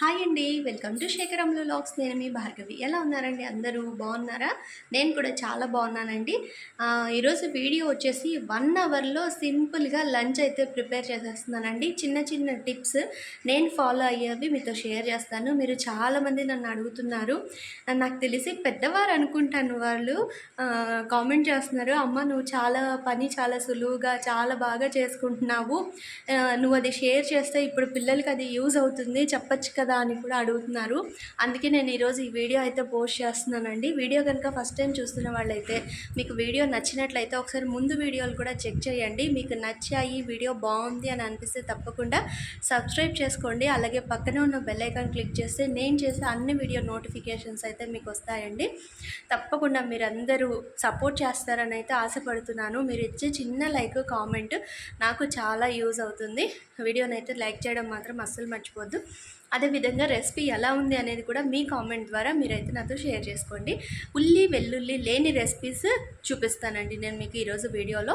Hi అండి welcome to శేఖరంలో lakhs నేను మీ భార్గవి. ఎలా ఉన్నారండి అందరూ? బాగున్నారా? నేను కూడా చాలా బాగున్నానండి. ఈరోజు వీడియో వచ్చేసి వన్ అవర్లో సింపుల్గా లంచ్ అయితే ప్రిపేర్ చేసేస్తున్నానండి. చిన్న చిన్న టిప్స్ నేను ఫాలో అయ్యేవి మీతో షేర్ చేస్తాను. మీరు చాలామంది నన్ను అడుగుతున్నారు. నాకు తెలిసి పెద్దవారు అనుకుంటాను వాళ్ళు. కామెంట్ చేస్తున్నారు. అమ్మ నువ్వు చాలా పని చాలా సులువుగా చాలా బాగా చేసుకుంటున్నావు. నువ్వు అది షేర్ చేస్తే ఇప్పుడు పిల్లలకి అది యూజ్ అవుతుంది. చెప్పచ్చు కదా అని కూడా అడుగుతున్నారు. అందుకే నేను ఈరోజు ఈ వీడియో అయితే పోస్ట్ చేస్తున్నానండి. వీడియో కనుక ఫస్ట్ టైం చూస్తున్న వాళ్ళైతే మీకు వీడియో నచ్చినట్లయితే ఒకసారి ముందు వీడియోలు కూడా చెక్ చేయండి. మీకు నచ్చాయి వీడియో బాగుంది అని అనిపిస్తే తప్పకుండా సబ్స్క్రైబ్ చేసుకోండి. అలాగే పక్కనే ఉన్న బెల్ ఐకాన్ క్లిక్ చేస్తే నేను చేసే అన్ని వీడియో నోటిఫికేషన్స్ అయితే మీకు వస్తాయండి. తప్పకుండా మీరందరూ సపోర్ట్ చేస్తారని అయితే ఆశపడుతున్నాను. మీరు ఇచ్చే చిన్న లైక్ కామెంట్ నాకు చాలా యూజ్ అవుతుంది. వీడియోని అయితే లైక్ చేయడం మాత్రం అస్సలు మర్చిపోద్దు. అదేవిధంగా రెసిపీ ఎలా ఉంది అనేది కూడా మీ కామెంట్ ద్వారా మీరైతే నాతో షేర్ చేసుకోండి. ఉల్లి వెల్లుల్లి లేని రెసిపీస్ చూపిస్తానండి నేను మీకు ఈరోజు వీడియోలో.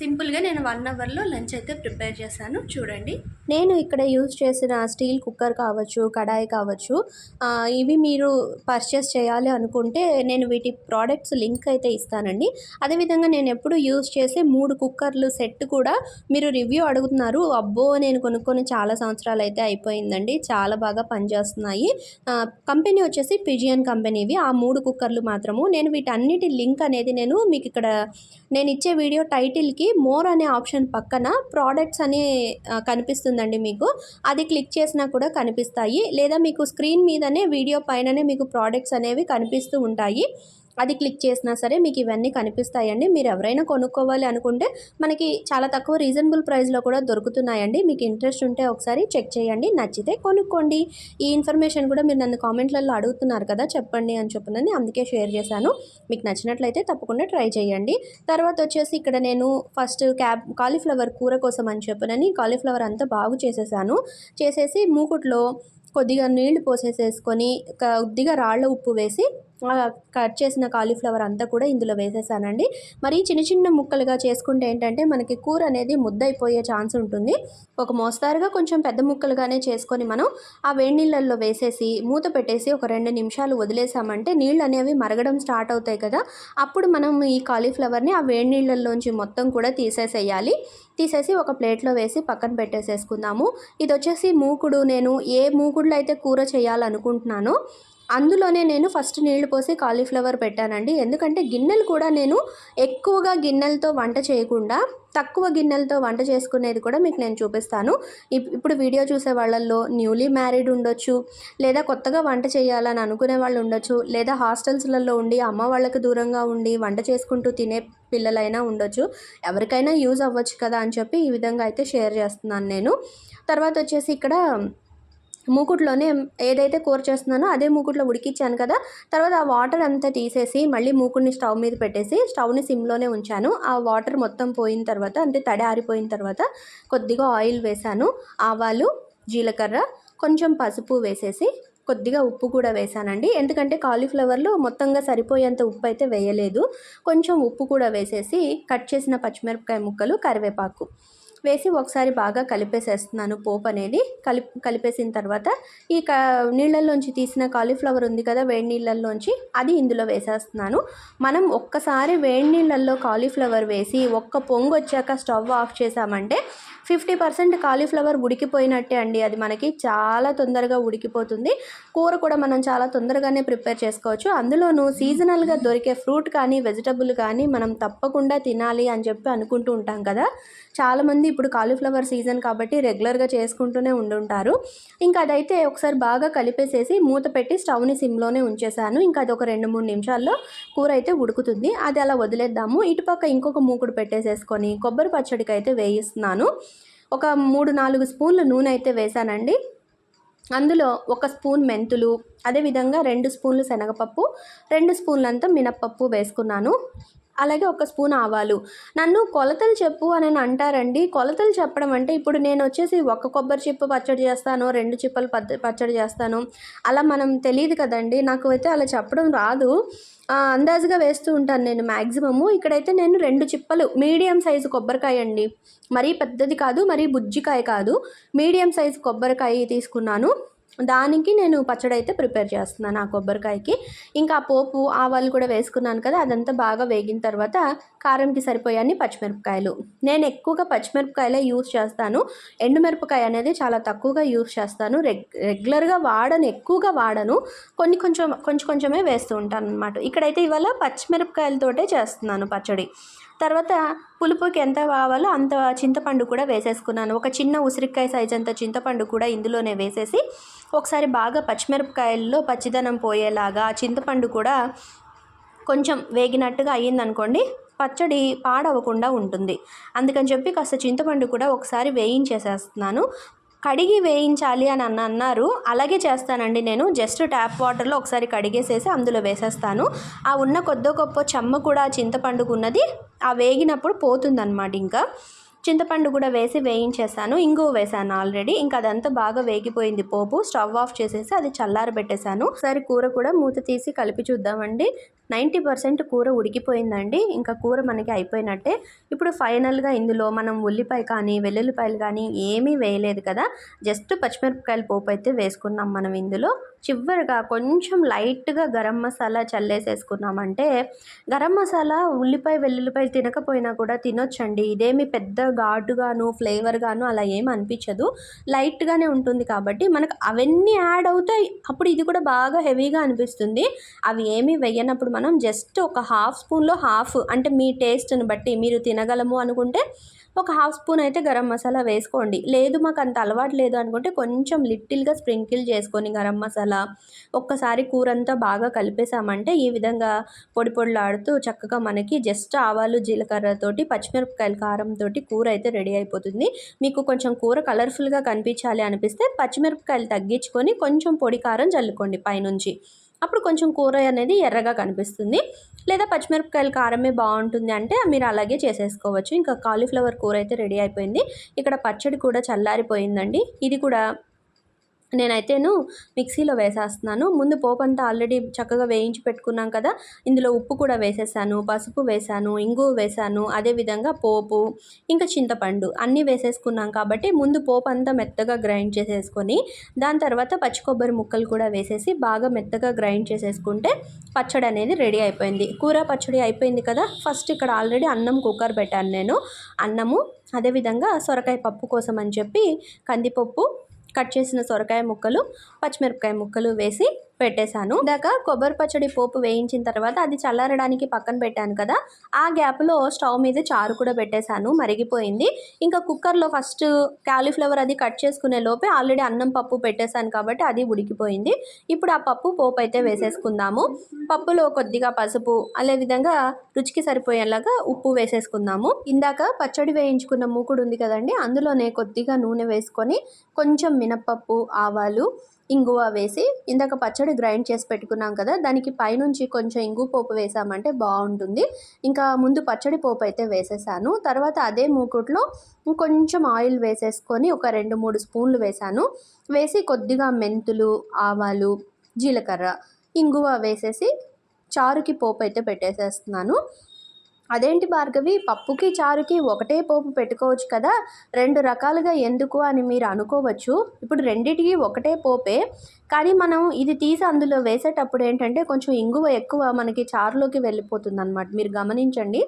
సింపుల్గా నేను వన్ అవర్లో లంచ్ అయితే ప్రిపేర్ చేశాను. చూడండి. నేను ఇక్కడ యూజ్ చేసిన స్టీల్ కుక్కర్ కావచ్చు కడాయి కావచ్చు ఇవి మీరు పర్చేస్ చేయాలి అనుకుంటే నేను వీటి ప్రోడక్ట్స్ లింక్ అయితే ఇస్తానండి. అదేవిధంగా నేను ఎప్పుడు యూజ్ చేసే మూడు కుక్కర్లు సెట్ కూడా మీరు రివ్యూ అడుగుతున్నారు. అబ్బో! నేను కొనుక్కొని చాలా సంవత్సరాలు అయితే అయిపోయిందండి. చాలా బాగా పనిచేస్తున్నాయి. కంపెనీ వచ్చేసి పిజియన్ కంపెనీవి ఆ మూడు కుక్కర్లు మాత్రము నేను వీటన్నిటి లింక్ అనేది నేను మీకు ఇక్కడ నేను ఇచ్చే వీడియో టైటిల్కి మోర్ అనే ఆప్షన్ పక్కన ప్రోడక్ట్స్ అని కనిపిస్తుందండి మీకు. అది క్లిక్ చేసినా కూడా కనిపిస్తాయి. లేదా మీకు స్క్రీన్ మీదనే వీడియో పైననే మీకు ప్రోడక్ట్స్ అనేవి కనిపిస్తూ ఉంటాయి. అది క్లిక్ చేసినా సరే మీకు ఇవన్నీ కనిపిస్తాయండి. మీరు ఎవరైనా కొనుక్కోవాలి అనుకుంటే మనకి చాలా తక్కువ రీజనబుల్ ప్రైస్లో కూడా దొరుకుతున్నాయండి. మీకు ఇంట్రెస్ట్ ఉంటే ఒకసారి చెక్ చేయండి. నచ్చితే కొనుక్కోండి. ఈ ఇన్ఫర్మేషన్ కూడా మీరు నన్ను కామెంట్లలో అడుగుతున్నారు కదా చెప్పండి అని చెప్పినని అందుకే షేర్ చేశాను. మీకు నచ్చినట్లయితే తప్పకుండా ట్రై చేయండి. తర్వాత వచ్చేసి ఇక్కడ నేను ఫస్ట్ క్యాబ్ కాలీఫ్లవర్ కూర కోసం అని చెప్పినని కాలీఫ్లవర్ అంతా బాగు చేసేసాను. చేసేసి మూకుట్లో కొద్దిగా నీళ్ళు పోసేసేసుకొని కొద్దిగా రాళ్ళ ఉప్పు వేసి కట్ చేసిన కాలీఫ్లవర్ అంతా కూడా ఇందులో వేసేసానండి. మరి చిన్న చిన్న ముక్కలుగా చేసుకుంటే ఏంటంటే మనకి కూర అనేది ముద్దయిపోయే ఛాన్స్ ఉంటుంది. ఒక మోస్తారుగా కొంచెం పెద్ద ముక్కలుగానే చేసుకొని మనం ఆ వేడి నీళ్ళల్లో వేసేసి మూత పెట్టేసి ఒక రెండు నిమిషాలు వదిలేసామంటే నీళ్ళు అనేవి మరగడం స్టార్ట్ అవుతాయి కదా. అప్పుడు మనం ఈ కాలీఫ్లవర్ని ఆ వేడి నీళ్ళల్లోంచి మొత్తం కూడా తీసేసేయాలి. తీసేసి ఒక ప్లేట్లో వేసి పక్కన పెట్టేసేసుకుందాము. ఇది వచ్చేసి మూకుడు. నేను ఏ మూకుడులో అయితే కూర చేయాలనుకుంటున్నానో అందులోనే నేను ఫస్ట్ నీళ్ళు పోసి కాలీఫ్లవర్ పెట్టానండి. ఎందుకంటే గిన్నెలు కూడా నేను ఎక్కువగా గిన్నెలతో వంట చేయకుండా తక్కువ గిన్నెలతో వంట చేసుకునేది కూడా మీకు నేను చూపిస్తాను. ఇప్- ఇప్పుడు వీడియో చూసే వాళ్ళల్లో న్యూలీ మ్యారీడ్ ఉండొచ్చు లేదా కొత్తగా వంట చేయాలని అనుకునే వాళ్ళు ఉండొచ్చు లేదా హాస్టల్స్లలో ఉండి అమ్మ వాళ్ళకి దూరంగా ఉండి వంట చేసుకుంటూ తినే పిల్లలైనా ఉండొచ్చు. ఎవరికైనా యూజ్ అవ్వచ్చు కదా అని చెప్పి ఈ విధంగా అయితే షేర్ చేస్తున్నాను నేను. తర్వాత వచ్చేసి ఇక్కడ మూకుట్లోనే ఏదైతే కూర చేస్తున్నానో అదే మూకుట్లో ఉడికిచ్చాను కదా. తర్వాత ఆ వాటర్ అంతా తీసేసి మళ్ళీ మూకుడిని స్టవ్ మీద పెట్టేసి స్టవ్ని సిమ్లోనే ఉంచాను. ఆ వాటర్ మొత్తం పోయిన తర్వాత అంటే తడి ఆరిపోయిన తర్వాత కొద్దిగా ఆయిల్ వేశాను. ఆవాలు జీలకర్ర కొంచెం పసుపు వేసేసి కొద్దిగా ఉప్పు కూడా వేసానండి ఎందుకంటే కాలీఫ్లవర్లో మొత్తంగా సరిపోయేంత ఉప్పు అయితే వేయలేదు. కొంచెం ఉప్పు కూడా వేసేసి కట్ చేసిన పచ్చిమిరపకాయ ముక్కలు కరివేపాకు. వేసి ఒకసారి బాగా కలిపేసేస్తున్నాను పోపు అనేది. కలిపి కలిపేసిన తర్వాత ఈ క నీళ్ళల్లోంచి తీసిన కాలీఫ్లవర్ ఉంది కదా వేడి నీళ్ళల్లోంచి అది ఇందులో వేసేస్తున్నాను. మనం ఒక్కసారి వేడి నీళ్ళల్లో కాలీఫ్లవర్ వేసి ఒక్క పొంగు వచ్చాక స్టవ్ ఆఫ్ చేసామంటే ఫిఫ్టీ పర్సెంట్ కాలీఫ్లవర్ ఉడికిపోయినట్టే అండి. అది మనకి చాలా తొందరగా ఉడికిపోతుంది. కూర కూడా మనం చాలా తొందరగానే ప్రిపేర్ చేసుకోవచ్చు. అందులోనూ సీజనల్గా దొరికే ఫ్రూట్ కానీ వెజిటబుల్ కానీ మనం తప్పకుండా తినాలి అని చెప్పి అనుకుంటూ ఉంటాం కదా. చాలామంది ఇప్పుడు కాలీఫ్లవర్ సీజన్ కాబట్టి రెగ్యులర్గా చేసుకుంటూనే ఉండుంటారు. ఇంకా అదైతే ఒకసారి బాగా కలిపేసేసి మూత పెట్టి స్టవ్ని సిమ్లోనే ఉంచేసాను. ఇంకా అది ఒక రెండు మూడు నిమిషాల్లో కూర అయితే ఉడుకుతుంది. అది అలా వదిలేద్దాము. ఇటుపక్క ఇంకొక మూకుడు పెట్టేసేసుకొని కొబ్బరి పచ్చడికి అయితే వేయిస్తున్నాను. ఒక మూడు నాలుగు స్పూన్లు నూనె అయితే వేసానండి అందులో ఒక స్పూన్ మెంతులు అదేవిధంగా రెండు స్పూన్లు శనగపప్పు రెండు స్పూన్లంతా మినప్పప్పు వేసుకున్నాను. అలాగే ఒక స్పూన్ ఆవాలు. నన్ను కొలతలు చెప్పు అని అంటారండి. కొలతలు చెప్పడం అంటే ఇప్పుడు నేను వచ్చేసి ఒక కొబ్బరి చిప్ప పచ్చడి చేస్తాను రెండు చిప్పలు పచ్చ పచ్చడి చేస్తాను. అలా మనం తెలియదు కదండి. నాకు అయితే అలా చెప్పడం రాదు. అందాజుగా వేస్తూ ఉంటాను నేను మ్యాక్సిమము ఇక్కడైతే నేను రెండు చిప్పలు మీడియం సైజు కొబ్బరికాయ అండి. మరీ పెద్దది కాదు మరీ బుజ్జికాయ కాదు. మీడియం సైజు కొబ్బరికాయ తీసుకున్నాను. దానికి నేను పచ్చడి అయితే ప్రిపేర్ చేస్తున్నాను ఆ కొబ్బరికాయకి. ఇంకా ఆ పోపు ఆవాలు కూడా వేసుకున్నాను కదా అదంతా బాగా వేగిన తర్వాత కారంకి సరిపోయాన్ని పచ్చిమిరపకాయలు. నేను ఎక్కువగా పచ్చిమిరపకాయలే యూస్ చేస్తాను. ఎండుమిరపకాయ అనేది చాలా తక్కువగా యూస్ చేస్తాను. రెగ్ రెగ్యులర్గా వాడను ఎక్కువగా వాడను. కొన్ని కొంచెం కొంచెం కొంచెమే వేస్తూ ఉంటాను అనమాట ఇక్కడైతే ఇవాళ పచ్చిమిరపకాయలతోటే చేస్తున్నాను పచ్చడి. తర్వాత పులుపుకి ఎంత కావాలో అంత చింతపండు కూడా వేసేసుకున్నాను. ఒక చిన్న ఉసిరికాయ సైజ్ అంత చింతపండు కూడా ఇందులోనే వేసేసి ఒకసారి బాగా పచ్చిమిరపకాయల్లో పచ్చిదనం పోయేలాగా చింతపండు కూడా కొంచెం వేగినట్టుగా అయ్యిందనుకోండి పచ్చడి పాడవకుండా ఉంటుంది. అందుకని చెప్పి కాస్త చింతపండు కూడా ఒకసారి వేయించేసేస్తున్నాను. కడిగి వేయించాలి అని అన్న అన్నారు. అలాగే చేస్తానండి నేను. జస్ట్ ట్యాప్ వాటర్లో ఒకసారి కడిగేసేసి అందులో వేసేస్తాను. ఆ ఉన్న కొద్దో గొప్ప చెమ్మ కూడా చింతపండుకున్నది ఆ వేగినప్పుడు పోతుందన్నమాట ఇంకా. చింతపండు కూడా వేసి వేయించేసాను ఇంగువ వేసాను ఆల్రెడీ. ఇంకా అదంతా బాగా వేగిపోయింది పోపు. స్టవ్ ఆఫ్ చేసేసి అది చల్లారబెట్టేశాను. ఒకసారి కూర కూడా మూత తీసి కలిపి చూద్దామండి. నైంటీ పర్సెంట్ కూర ఉడికిపోయిందండి. ఇంకా కూర మనకి అయిపోయినట్టే. ఇప్పుడు ఫైనల్గా ఇందులో మనం ఉల్లిపాయ కానీ వెల్లుల్లిపాయలు కానీ ఏమీ వేయలేదు కదా. జస్ట్ పచ్చిమిరపకాయల పోపు అయితే వేసుకున్నాం మనం ఇందులో. చివరిగా కొంచెం లైట్గా గరం మసాలా చల్లేసేసుకున్నామంటే గరం మసాలా ఉల్లిపాయ వెల్లుల్లిపాయ తినకపోయినా కూడా తినొచ్చండి. ఇదేమి పెద్ద ఘాటుగాను ఫ్లేవర్గాను అలా ఏం అనిపించదు. లైట్గానే ఉంటుంది కాబట్టి మనకు అవన్నీ యాడ్ అవుతాయి. అప్పుడు ఇది కూడా బాగా హెవీగా అనిపిస్తుంది. అవి ఏమీ వేయనప్పుడు మనం జస్ట్ ఒక హాఫ్ స్పూన్లో హాఫ్ అంటే మీ టేస్ట్ని బట్టి మీరు తినగలము అనుకుంటే ఒక హాఫ్ స్పూన్ అయితే గరం మసాలా వేసుకోండి. లేదు మాకు అంత అలవాటు లేదు అనుకుంటే కొంచెం లిటిల్గా స్ప్రింకిల్ చేసుకొని గరం మసాలా ఒక్కసారి కూర అంతా బాగా కలిపేసామంటే ఈ విధంగా పొడి పొడిలాడుతూ చక్కగా మనకి జస్ట్ ఆవాలు జీలకర్రతోటి పచ్చిమిరపకాయల కారంతో కూర అయితే రెడీ అయిపోతుంది. మీకు కొంచెం కూర కలర్ఫుల్గా కనిపించాలి అనిపిస్తే పచ్చిమిరపకాయలు తగ్గించుకొని కొంచెం పొడి కారం చల్లుకోండి పైనుంచి. అప్పుడు కొంచెం కూర అనేది ఎర్రగా కనిపిస్తుంది. లేదా పచ్చిమిరపకాయల కారమే బాగుంటుంది అంటే మీరు అలాగే చేసేసుకోవచ్చు. ఇంకా కాలీఫ్లవర్ కూర అయితే రెడీ అయిపోయింది. ఇక్కడ పచ్చడి కూడా చల్లారిపోయిందండి. ఇది కూడా నేనైతేను మిక్సీలో వేసేస్తున్నాను. ముందు పోపు అంతా ఆల్రెడీ చక్కగా వేయించి పెట్టుకున్నాం కదా ఇందులో ఉప్పు కూడా వేసేసాను పసుపు వేసాను ఇంగువ వేసాను అదేవిధంగా పోపు ఇంకా చింతపండు అన్నీ వేసేసుకున్నాం కాబట్టి ముందు పోపు అంతా మెత్తగా గ్రైండ్ చేసేసుకొని దాని తర్వాత పచ్చి కొబ్బరి ముక్కలు కూడా వేసేసి బాగా మెత్తగా గ్రైండ్ చేసేసుకుంటే పచ్చడి అనేది రెడీ అయిపోయింది. కూర పచ్చడి అయిపోయింది కదా ఫస్ట్ ఇక్కడ ఆల్రెడీ అన్నం కుక్కర్ పెట్టాను నేను. అన్నము అదేవిధంగా సొరకాయ పప్పు కోసం అని చెప్పి కందిపప్పు కట్ చేసిన సొరకాయ ముక్కలు పచ్చిమిరపకాయ ముక్కలు వేసి పెట్టేశాను. ఇందాక కొబ్బరి పచ్చడి పోపు వేయించిన తర్వాత అది చల్లారడానికి పక్కన పెట్టాను కదా ఆ గ్యాప్లో స్టవ్ మీద చారు కూడా పెట్టేశాను మరిగిపోయింది. ఇంకా కుక్కర్లో ఫస్ట్ క్యాలీఫ్లవర్ అది కట్ చేసుకునే లోపే ఆల్రెడీ అన్నం పప్పు పెట్టేశాను కాబట్టి అది ఉడికిపోయింది. ఇప్పుడు ఆ పప్పు పోపు అయితే వేసేసుకుందాము. పప్పులో కొద్దిగా పసుపు అదే విధంగా రుచికి సరిపోయేలాగా ఉప్పు వేసేసుకుందాము. ఇందాక పచ్చడి వేయించుకున్న మూకుడు ఉంది కదండి అందులోనే కొద్దిగా నూనె వేసుకొని కొంచెం మినప్పప్పు ఆవాలు ఇంగువ వేసి ఇందాక పచ్చడి గ్రైండ్ చేసి పెట్టుకున్నాం కదా దానికి పైనుంచి కొంచెం ఇంగు పోపు వేసామంటే బాగుంటుంది. ఇంకా ముందు పచ్చడి పోపు అయితే వేసేసాను. తర్వాత అదే మూకుట్లో కొంచెం ఆయిల్ వేసేసుకొని ఒక రెండు మూడు స్పూన్లు వేసాను. వేసి కొద్దిగా మెంతులు ఆవాలు జీలకర్ర ఇంగువ వేసేసి చారుకి పోపు అయితే పెట్టేసేస్తున్నాను. అదేంటి భార్గవి? పప్పుకి చారుకి ఒకటే పోపు పెట్టుకోవచ్చు కదా? రెండు రకాలుగా ఎందుకు అని మీరు అనుకోవచ్చు. ఇప్పుడు రెండిటికి ఒకటే పోపే. కానీ మనం ఇది తీసి అందులో వేసేటప్పుడు ఏంటంటే కొంచెం ఇంగువ ఎక్కువ మనకి చారులోకి వెళ్ళిపోతుంది అనమాట మీరు గమనించండి.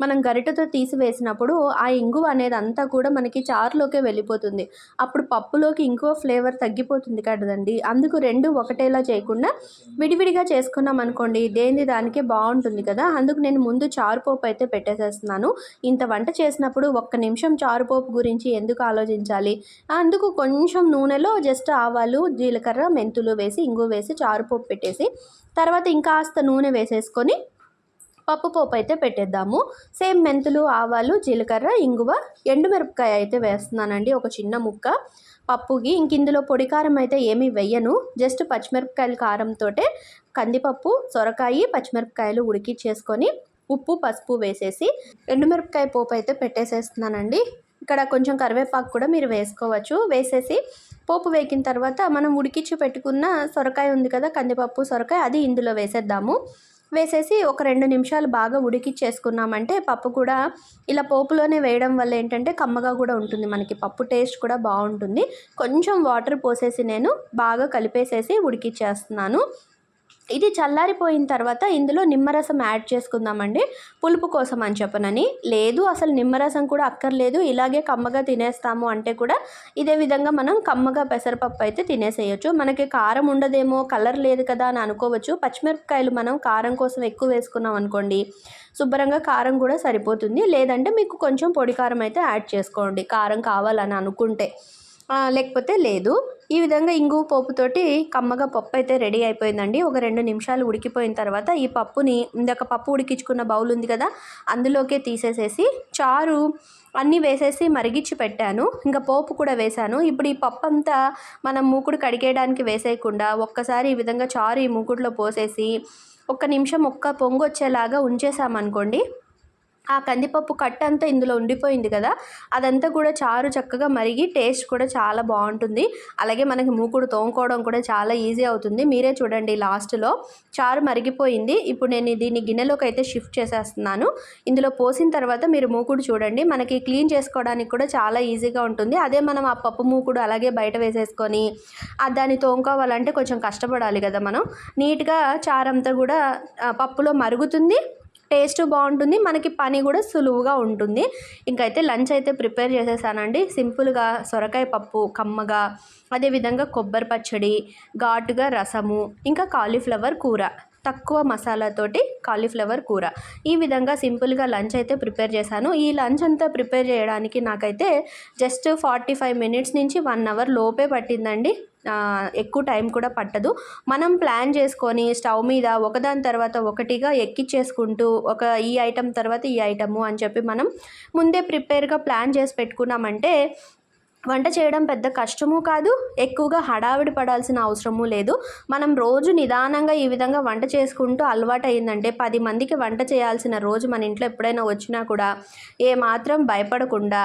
మనం గరిటతో తీసివేసినప్పుడు ఆ ఇంగువ అనేది అంతా కూడా మనకి చారులోకే వెళ్ళిపోతుంది. అప్పుడు పప్పులోకి ఇంకో ఫ్లేవర్ తగ్గిపోతుంది కదండి. అందుకు రెండు ఒకటేలా చేయకుండా విడివిడిగా చేసుకున్నాం అనుకోండి దేని దానికే బాగుంటుంది కదా. అందుకు నేను ముందు చారుపోపు అయితే పెట్టేసేస్తున్నాను. ఇంత వంట చేసినప్పుడు ఒక్క నిమిషం చారుపోపు గురించి ఎందుకు ఆలోచించాలి? అందుకు కొంచెం నూనెలో జస్ట్ ఆవాలు జీలకర్ర మెంతులు వేసి ఇంగు వేసి చారుపోపు పెట్టేసి తర్వాత ఇంకాస్త నూనె వేసేసుకొని పప్పుపోపు అయితే పెట్టేద్దాము. సేమ్ మెంతులు ఆవాలు జీలకర్ర ఇంగువ ఎండుమిరపకాయ అయితే వేస్తున్నానండి ఒక చిన్న ముక్క. పప్పుకి ఇంక ఇందులో పొడి కారం అయితే ఏమీ వెయ్యను జస్ట్ పచ్చిమిరపకాయల కారంతో కందిపప్పు సొరకాయ పచ్చిమిరపకాయలు ఉడికిచ్చేసుకొని ఉప్పు పసుపు వేసేసి ఎండుమిరపకాయ పోపు అయితే పెట్టేసేస్తున్నానండి. ఇక్కడ కొంచెం కరివేపాకు కూడా మీరు వేసుకోవచ్చు. వేసేసి పోపు వేగిన తర్వాత మనం ఉడికిచ్చి పెట్టుకున్న సొరకాయ ఉంది కదా కందిపప్పు సొరకాయ అది ఇందులో వేసేద్దాము. వేసేసి ఒక రెండు నిమిషాలు బాగా ఉడికిచ్చేసుకున్నామంటే పప్పు కూడా ఇలా పోపులోనే వేయడం వల్ల ఏంటంటే కమ్మగా కూడా ఉంటుంది. మనకి పప్పు టేస్ట్ కూడా బాగుంటుంది. కొంచెం వాటర్ పోసేసి నేను బాగా కలిపేసేసి ఉడికిచ్చేస్తున్నాను. ఇది చల్లారిపోయిన తర్వాత ఇందులో నిమ్మరసం యాడ్ చేసుకుందామండి. పులుపు కోసం అని చెప్పనని. లేదు అసలు నిమ్మరసం కూడా అక్కర్లేదు. ఇలాగే కమ్మగా తినేస్తాము అంటే కూడా ఇదే విధంగా మనం కమ్మగా పెసరపప్పు అయితే తినేసేయచ్చు. మనకి కారం ఉండదేమో కలర్ లేదు కదా అని అనుకోవచ్చు. పచ్చిమిరపకాయలు మనం కారం కోసం ఎక్కువ వేసుకున్నాం అనుకోండి శుభ్రంగా కారం కూడా సరిపోతుంది. లేదంటే మీకు కొంచెం పొడి కారం అయితే యాడ్ చేసుకోండి. కారం కావాలని అనుకుంటే. లేకపోతే లేదు. ఈ విధంగా ఇంగు పోపుతోటి కమ్మగా పప్పు అయితే రెడీ అయిపోయిందండి. ఒక రెండు నిమిషాలు ఉడికిపోయిన తర్వాత ఈ పప్పుని ఇందాక పప్పు ఉడికించుకున్న బౌల్ ఉంది కదా అందులోకే తీసేసేసి చారు అన్నీ వేసేసి మరిగించి పెట్టాను. ఇంకా పోపు కూడా వేశాను. ఇప్పుడు ఈ పప్పు అంతా మనం మూకుడు కడిగేయడానికి వేసేయకుండా ఒక్కసారి ఈ విధంగా చారు ఈ మూకుడులో పోసేసి ఒక్క నిమిషం ఒక్క పొంగు వచ్చేలాగా ఉంచేసామనుకోండి ఆ కందిపప్పు కట్ట అంతా ఇందులో ఉండిపోయింది కదా అదంతా కూడా చారు చక్కగా మరిగి టేస్ట్ కూడా చాలా బాగుంటుంది. అలాగే మనకి మూకుడు తోముకోవడం కూడా చాలా ఈజీ అవుతుంది. మీరే చూడండి లాస్ట్లో. చారు మరిగిపోయింది. ఇప్పుడు నేను దీన్ని గిన్నెలోకి అయితే షిఫ్ట్ చేసేస్తున్నాను. ఇందులో పోసిన తర్వాత మీరు మూకుడు చూడండి. మనకి క్లీన్ చేసుకోవడానికి కూడా చాలా ఈజీగా ఉంటుంది. అదే మనం ఆ పప్పు మూకుడు అలాగే బయట వేసేసుకొని దాన్ని తోముకోవాలంటే కొంచెం కష్టపడాలి కదా మనం. నీట్గా చారంతా కూడా పప్పులో మరుగుతుంది. టేస్ట్ బాగుంటుంది. మనకి పని కూడా సులువుగా ఉంటుంది. ఇంకైతే లంచ్ అయితే ప్రిపేర్ చేసేసానండి. సింపుల్గా సొరకాయ పప్పు కమ్మగా అదేవిధంగా కొబ్బరి పచ్చడి ఘాటుగా రసము ఇంకా కాలీఫ్లవర్ కూర. తక్కువ మసాలాతోటి కాలీఫ్లవర్ కూర. ఈ విధంగా సింపుల్గా లంచ్ అయితే ప్రిపేర్ చేశాను. ఈ లంచ్ అంతా ప్రిపేర్ చేయడానికి నాకైతే జస్ట్ ఫార్టీ ఫైవ్ మినిట్స్ నుంచి వన్ అవర్ లోపే పట్టిందండి. ఎక్కువ టైం కూడా పట్టదు. మనం ప్లాన్ చేసుకొని స్టవ్ మీద ఒకదాని తర్వాత ఒకటిగా ఎక్కిచ్చేసుకుంటూ ఒక ఈ ఐటెం తర్వాత ఈ ఐటము అని చెప్పి మనం ముందే ప్రిపేర్గా ప్లాన్ చేసి పెట్టుకున్నామంటే వంట చేయడం పెద్ద కష్టము కాదు ఎక్కువగా హడావిడి పడాల్సిన అవసరము లేదు. మనం రోజు నిదానంగా ఈ విధంగా వంట చేసుకుంటూ అలవాటు అయిందంటే పది మందికి వంట చేయాల్సిన రోజు మన ఇంట్లో ఎప్పుడైనా వచ్చినా కూడా ఏమాత్రం భయపడకుండా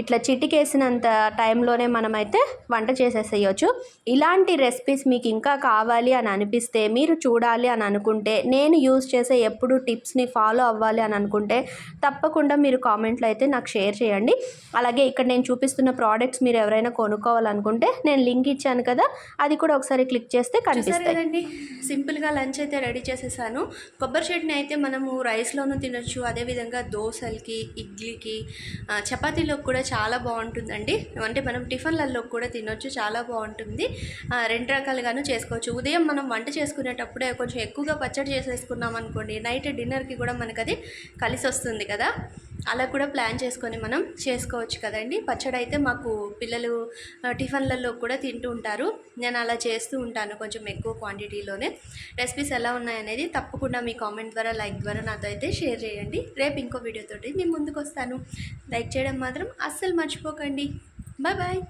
ఇట్లా చిటికేసినంత టైంలోనే మనమైతే వంట చేసేసేయచ్చు. ఇలాంటి రెసిపీస్ మీకు ఇంకా కావాలి అని అనిపిస్తే మీరు చూడాలి అని అనుకుంటే నేను యూజ్ చేసే ఎప్పుడు టిప్స్ని ఫాలో అవ్వాలి అని అనుకుంటే తప్పకుండా మీరు కామెంట్లో అయితే నాకు షేర్ చేయండి. అలాగే ఇక్కడ నేను చూపిస్తున్న ప్రోడక్ట్స్ మీరు ఎవరైనా కొనుక్కోవాలనుకుంటే నేను లింక్ ఇచ్చాను కదా అది కూడా ఒకసారి క్లిక్ చేస్తే కనిపిస్తుంది కదండి సింపుల్గా లంచ్ అయితే రెడీ చేసేసాను. కొబ్బరి చట్నీ అయితే మనము రైస్లోనూ తినొచ్చు అదేవిధంగా దోశలకి ఇడ్లీకి చపాతీలోకి కూడా చాలా బాగుంటుందండి. అంటే మనం టిఫిన్లలో కూడా తినొచ్చు చాలా బాగుంటుంది. రెండు రకాలుగాను చేసుకోవచ్చు. ఉదయం మనం వంట చేసుకునేటప్పుడే కొంచెం ఎక్కువగా పచ్చడి చేసేసుకున్నాం అనుకోండి నైట్ డిన్నర్కి కూడా మనకు అది కలిసి వస్తుంది కదా. అలా కూడా ప్లాన్ చేసుకొని మనం చేసుకోవచ్చు కదండి. పచ్చడి అయితే మాకు పిల్లలు టిఫిన్లలో కూడా తింటూ ఉంటారు. నేను అలా చేస్తూ ఉంటాను కొంచెం ఎక్కువ క్వాంటిటీలోనే. రెసిపీస్ ఎలా ఉన్నాయనేది తప్పకుండా మీ కామెంట్ ద్వారా లైక్ ద్వారా నాతో అయితే షేర్ చేయండి. రేపు ఇంకో వీడియోతోటి మీ ముందుకు వస్తాను. లైక్ చేయడం మాత్రం అస్సలు మర్చిపోకండి. Bye bye.